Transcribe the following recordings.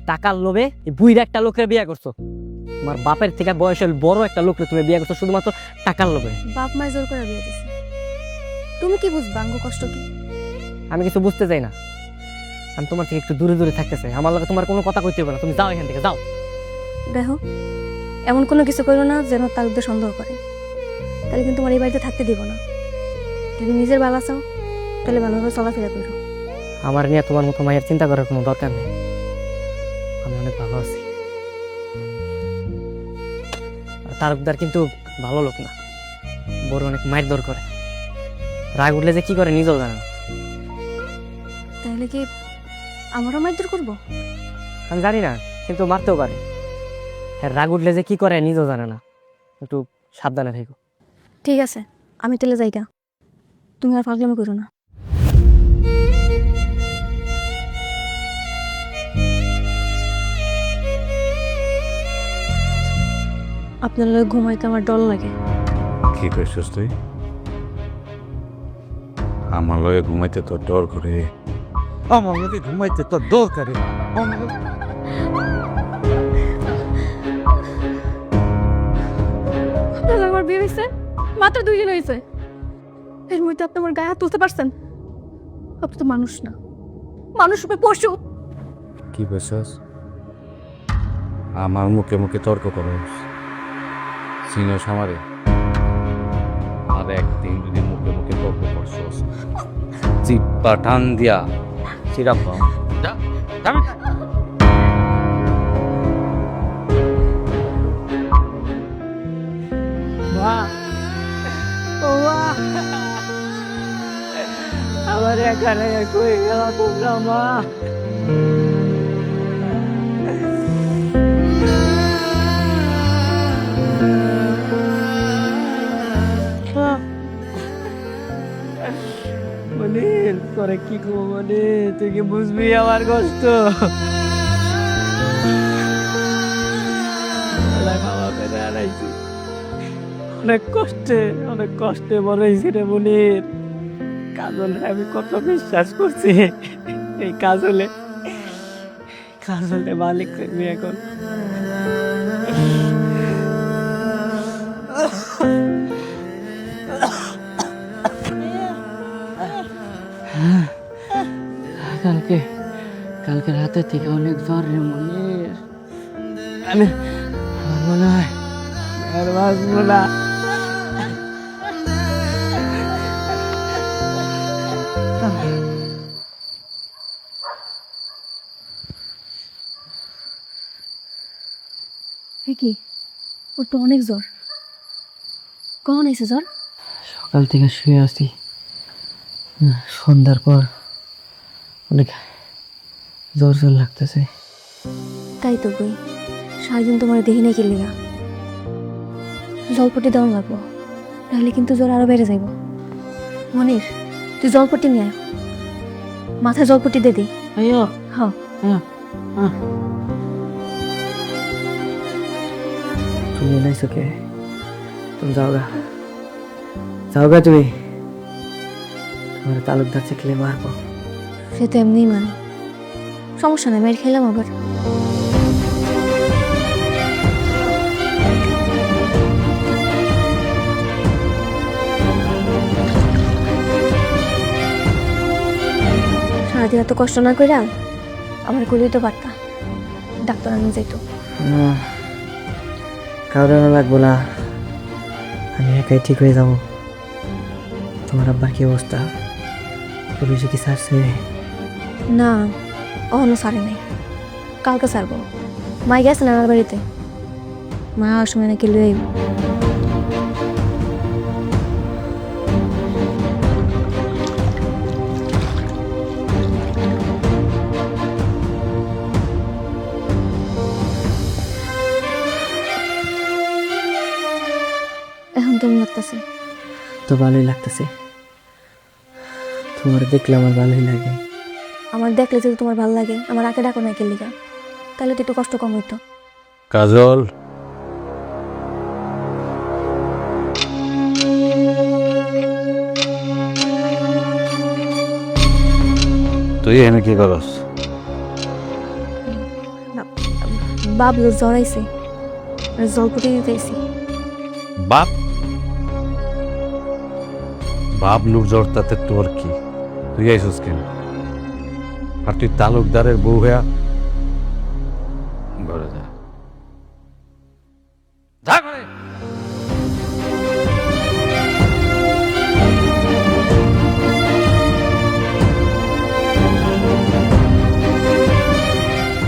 টাকার লোভে বুইরা একটা লোকের বিয়ে করছ। তোমার বাপের থেকে বয়সের বড় একটা লোককে তুমি বিয়ে করছ শুধুমাত্র টাকার লোভে। বাপ মায় জোর করে বিয়ে দিছে। তুমি কি বুঝবা আঙ্গ কষ্ট কি? আমি কিছু বুঝতে চাই না। আমি তোমার থেকে একটু দূরে দূরে থাকতে চাই। আমার লগে তোমার কোনো কথা কইতে হবে না। তুমি যাও এখান থেকে যাও। দেখো এমন কোনো কিছু করো না যেন তালুকদের সন্দেহ করে। তাহলে কিন্তু তোমার এই বাড়িতে থাকতে দিব না। যদি নিজের বালা চাও তাহলে ভালোভাবে চলাফেরা করো আমার নিয়ে তোমার মতো মায়ের চিন্তা করার কোনো দরকার নেই। আমি অনেক ভালো আছি। তারকদার কিন্তু ভালো লোক না। বড় অনেক মায়ের দর করে। রাগ উঠলে যে কি করে নিজেও জানে না। তাহলে কি আমারও মারধর করব? আমি জানি না কিন্তু মারতেও পারে। হ্যাঁ রাগ উঠলে যে কি করে নিজেও জানে না। একটু সাবধানে থেকো। ঠিক আছে আমি তাহলে যাইগা তুমি আর পাগলামি করো না। আপনার লগে ঘুমাইতে আমার ডর লাগে। কি কইছিস তুই? আমার লয়ে ঘুমাইতে তোর ডর করে। আমার লোকে ঘুমাইতে তো দরকারে আপনার আমার বিয়ে হয়েছে মাত্র দুইজন হয়েছে এর মধ্যে আপনি আমার গায়ে হাত তুলতে পারছেন? আপনি তো মানুষ না। মানুষ রূপে পশু। কি কইছিস? আমার মুখে মুখে তর্ক করস। চিনস আমারে? আর একদিন যদি মুখে মুখে তর্ক করছস চিপ্পা টান দিয়া সিরাপ মা ও মা আমার এখানে কই গেল তোমরা মা। তোরে কি করব মনির তুই কি বুঝবি আমার কষ্ট? অনেক কষ্টে অনেক কষ্টে বড় হয়েছি রে মনির। কাজলে আমি কত বিশ্বাস করছি। এই কাজলে কাজলে মালিক আমি এখন। কালকে রাতে থেকে অনেক জ্বর রে মনির। আমি মনে হয় আর বাঁচবো না। কি? ওর তো অনেক জ্বর। কখন এসে জ্বর? সকাল থেকে শুয়ে আসি সন্ধ্যার পর অনেক জ্বর জ্বর লাগতেছে। তাই তো বই সারাদিন তোমার দেখি নাই কিলিগা জলপটি দেওয়া লাগবো তাহলে কিন্তু জ্বর আরও বেড়ে যাইব। মনির তুই জলপটি নিয়ে আয়। মাথায় জলপটি দে দি। আইয়ো হ্যাঁ। তুমি নাইছো কে? তুমি যাও গা। যাও গা তুমি। তোমার তালুকদার চেকলে মারবো। সে তো এমনি মানে। সমস্যা নাই মেয়ের খেলাম আবার। সারাদিন এত কষ্ট না কইরা আমার গুলি তো পারতা ডাক্তার আনি যাইতো। কাউরে লাগবো না। আমি একাই ঠিক হয়ে যাব। তোমার আব্বার কি অবস্থা? পুলিশে কি ছাড়ছে? না অহনো সারে নাই কালকে সারবো মাই গেছে না আমার বাড়িতে মা আর সময় নাকি লুয়ে আইব এখন কেমন লাগতেছে তো ভালোই লাগতেছে তোমার দেখলে আমার ভালোই লাগে আমার দেখলে যদি তোমার ভালো লাগে আমার আগে ডাকো না কেলিকা তাহলে তো একটু কষ্ট কম হইতো। কাজল। তুই এনে কি করস? বাবলু জড়াইছে আর জলপটি দিতেছি বাপ? বাবলুর জ্বর তাতে তোর কি? তুই আইসস কেন? আর তুই তালুকদারের বউ হইয়া ঘরে যা।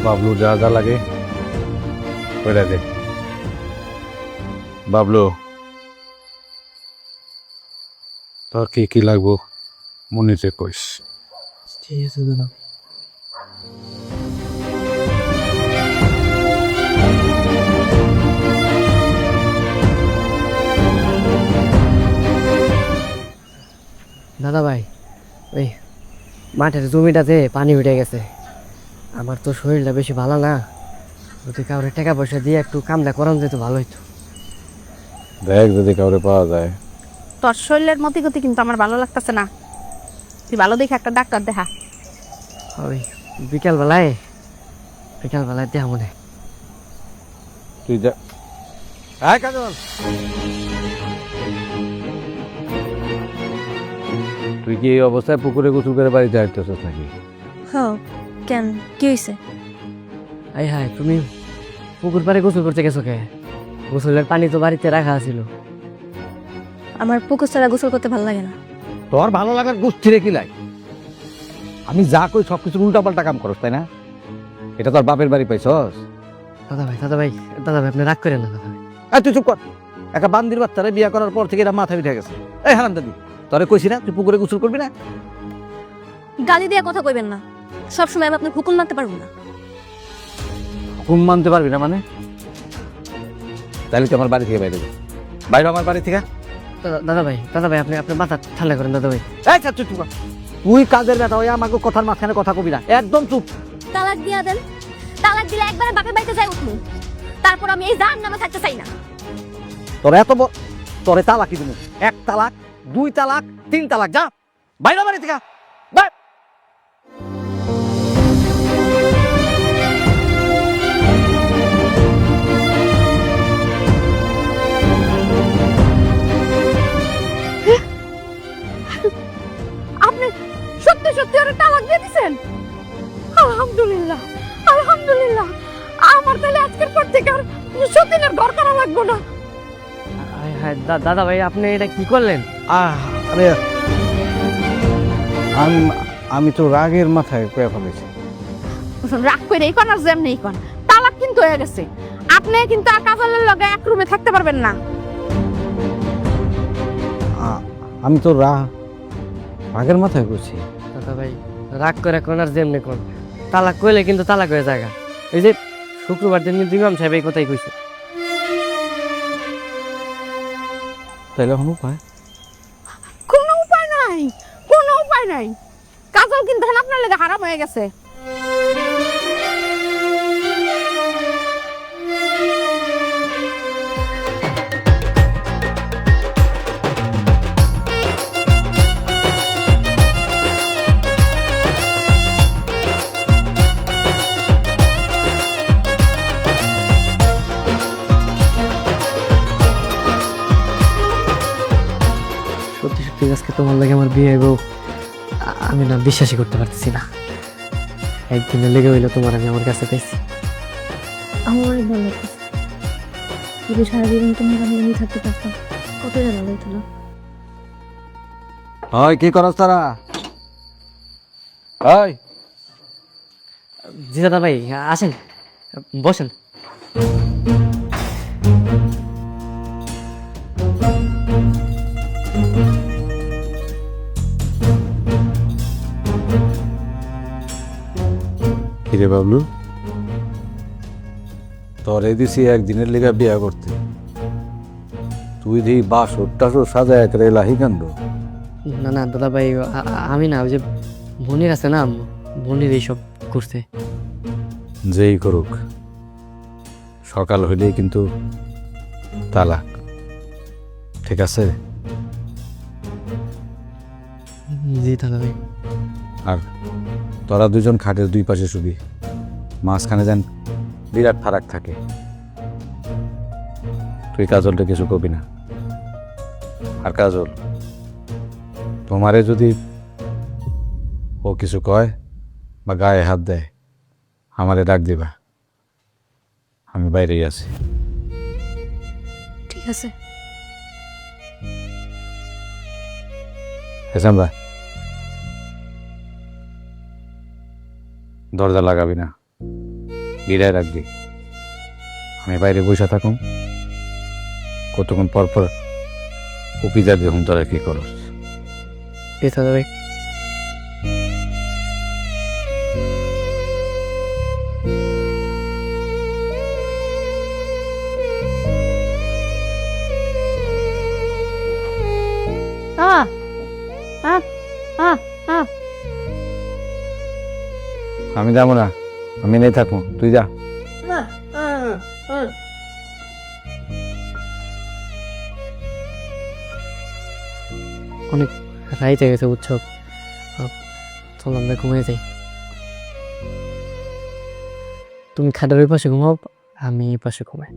বাবলু যা যা লাগে কইরা দে। বাবলু, তোর কি কি লাগবো মনিতে কইস। ঠিক আছে, দাদা। দাদা ভাই ওই মাঠের জমিটাতে পানি উঠে গেছে আমার তো শরীরটা বেশি ভালো না। যদি কাউরে টাকা পয়সা দিয়ে একটু কামটা করান যেত ভালো হইতো। দেখ যদি কাউরে পাওয়া যায়। তোর শরীরের মতি গতি কিন্তু আমার ভালো লাগতেছে না। তুই ভালো দেখে একটা ডাক্তার দেখা। ওই বিকালবেলায় বিকালবেলায় দেয়া মনে। তুই যা। আয় কাজল! তুই কি এই অবস্থায় পুকুরে গোসল করে বাড়িতে আসতেছিস নাকি? হ্যাঁ কেন? কি হয়েছে আই হাই তুমি পুকুর পাড়ে গোসল করতে গেছো কে? গোসলের পানি তো বাড়িতে রাখা ছিল আমার পুকুর ছাড়া গোসল করতে ভালো লাগে না। তোর ভালো লাগার গোষ্ঠী রে কি লাই? আমি যা কই সব কিছু উল্টা পাল্টা কাম করস তাই না? এটা তোর বাপের বাড়ি পাইছস? দাদা ভাই দাদা ভাই দাদা ভাই আপনি রাগ করেন না দাদা ভাই। এই তুই চুপ কর। একটা বান্দির বাচ্চারে বিয়া করার পর থেকে এরা মাথা উঠে গেছে। এই হারাম দাদি তোরে কইছি না তুই পুকুরে গোসল করবি না? গালি দিয়ে কথা কইবেন না। সবসময় আমি আপনার হুকুম মানতে পারব না। হুকুম মানতে পারবি না মানে? তাহলে তুই আমার বাড়ি থেকে বাইরে যা। বাইরে আমার বাড়ি থেকে? দাদা- ভাই দাদা ভাই আপনি আপনার মাথা ঠান্ডা করেন দাদা ভাই। এই চুপ চুপ তুই কাজের বেটা ওই আমাকে কথার মাঝখানে কথা কবি না। একদম চুপ। তালাক দিয়া দেন। তালাক দিলে একবারে বাপের বাড়িতে যাই উঠবো তারপর আমি এই জাহান নামে থাকতে চাই না। তোর এত ব- তোরে তালাক দিব? এক তালাক দুই তালাক, তিন তালাক, যা। বাইরে বাড়ি থেকে বাই আপনি সত্যি সত্যি ওরা তালাক দিয়ে দিছেন? আলহামদুলিল্লাহ আলহামদুলিল্লাহ। আমার তাহলে আজকের পর থেকে আর সতীনের ঘর লাগবো না। হায় দাদা ভাই আপনি এটা কি করলেন? আহ আরে আমি আমি তো রাগের মাথায় কয়ে ফেলেছি। রাগ করে এই কোন আর যেমনি এই কোন। তালাক কিন্তু হয়ে গেছে। আপনি কিন্তু আর কাজলের লগে এক রুমে থাকতে পারবেন না। আ- আমি তো রা রাগের মাথায় করছি দাদা ভাই রাগ করে কোন আর যেমনি কোন। তালাক কইলে কিন্তু তালাক হয়ে জায়গা এই যে শুক্রবার দিন কিন্তু ইমাম সাহেব এই কথাই কইছে। তাইলে এখন উপায় কোনো উপায় নাই কোনো উপায় নাই কাজল কিন্তু আপনার লেগে হারাম হয়ে গেছে সত্যি সত্যি আজকে তোমার লাগে আমার বিয়ে হইব আমি না বিশ্বাসই করতে পারতেছি না। একদিনে লেগে হইল তোমার আমি আমার কাছে পেয়েছি। আমার ভালো সারা জীবন তোমার আমি থাকতে পারতাম কতটা ভালো হতো না। হয় কি করস তারা? হয় জি দাদা ভাই আসেন বসেন। কিরে বাবলু তোরে দিছি একদিনের লেগা বিয়া করতে। তুই দিই বাসর টাসর সাজা এক রে লাহি কান্ড না না দাদা ভাই আমি না ওই যে ভনির আছে না ভনির এইসব করছে যেই করুক সকাল হইলেই কিন্তু তালাক। ঠিক আছে? জি দাদা ভাই আর তোরা দুজন খাটের দুই পাশে শুবি। মাঝখানে যেন বিরাট ফারাক থাকে। তুই কাজলটা কিছু কবি না। আর কাজল তোমারে যদি ও কিছু কয় বা গায়ে হাত দেয় আমারে ডাক দিবা। আমি বাইরেই আছি। ঠিক আছে। দরজা লাগাবি না। গিরায় রাখবি। আমি বাইরে বসে থাকুন। কতক্ষণ পর পর উকি যা দেখুন তোরা কি করস পেছনে ভাই। আ আ আ আ। আমি যাব না। আমি নেই থাকব তুই যা। অনেক রাইতে গেছে উৎসব চল আমরা ঘুমিয়ে যাই। তুমি খাটের ওই পাশে ঘুমাও আমি এই পাশে ঘুমাই।